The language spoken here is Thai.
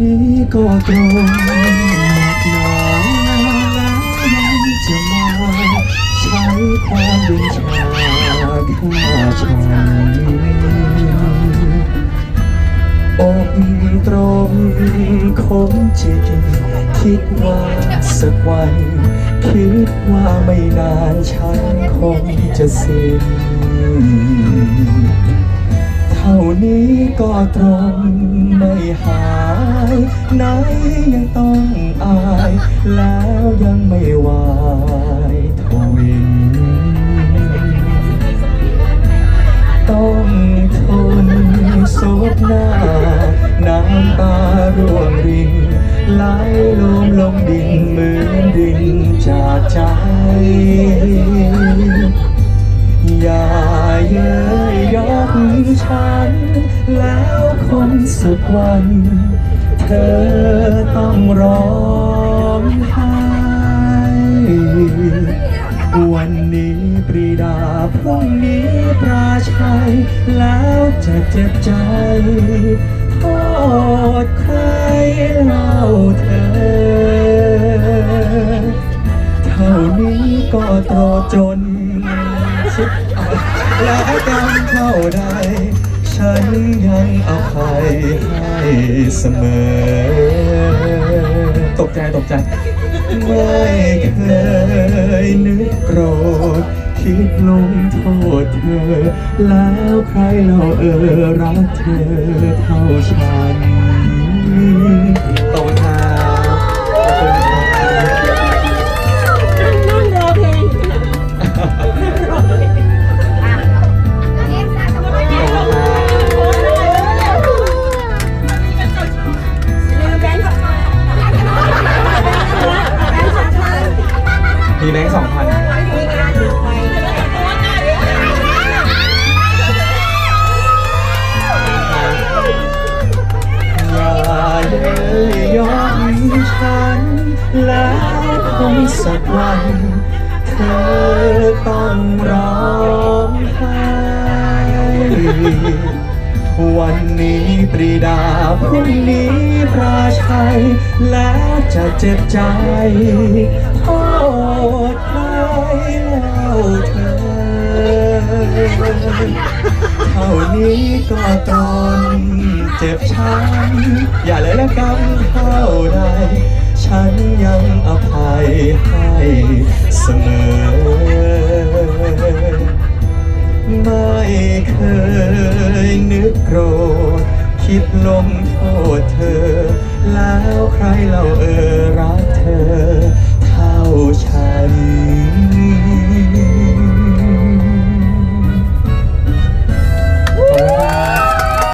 นี้ก็ตรงหนักหนาแล้วยังจะมาใช้ความเป็นชาฆ่าฉันอกตรงคมจิตคิดว่าสักวัน คิดว่าไม่นานฉันคงจะสิ้น ท่านี้ก็ตรงไม่หายไหนยังต้องอาย แล้วยังไม่ไหวายทวินต้องทนโศกหน้า น้ำตาร่วงรินไหลลมลงดินเหมือนดินจากใจ คงสักวัน เธอต้องร้องไห้วันนี้ปรีดาพรุ่งนี้ปราชัย แล้วจะเจ็บใจโทษใครเล่าเธอ เท่านี้ก็ตรอจนชิบและกันเท่าใด ฉันยังอภัยให้เสมอ ตกใจตกใจ ไม่เคยนึกโกรธ คิดลงโทษเธอ แล้วใครเราเออรักเธอเท่าฉัน มีแบงค์สองพันย่าเย้ยยอนฉัน แล้วคงสักวัน เธอต้องร้องไห้วันนี้ปรีดาพรุ่งนี้ปราชัย แล้วจะเจ็บใจ โทษใครเล่าเธอเท่านี้ก็ตอนเจ็บช้ำอย่าเลยละกันเท่าใดฉันยังอภัยให้เสมอ ไม่เคยนึกโกรธ คิดลงโทษเธอ แล้วใครเราเอ่ ฉัน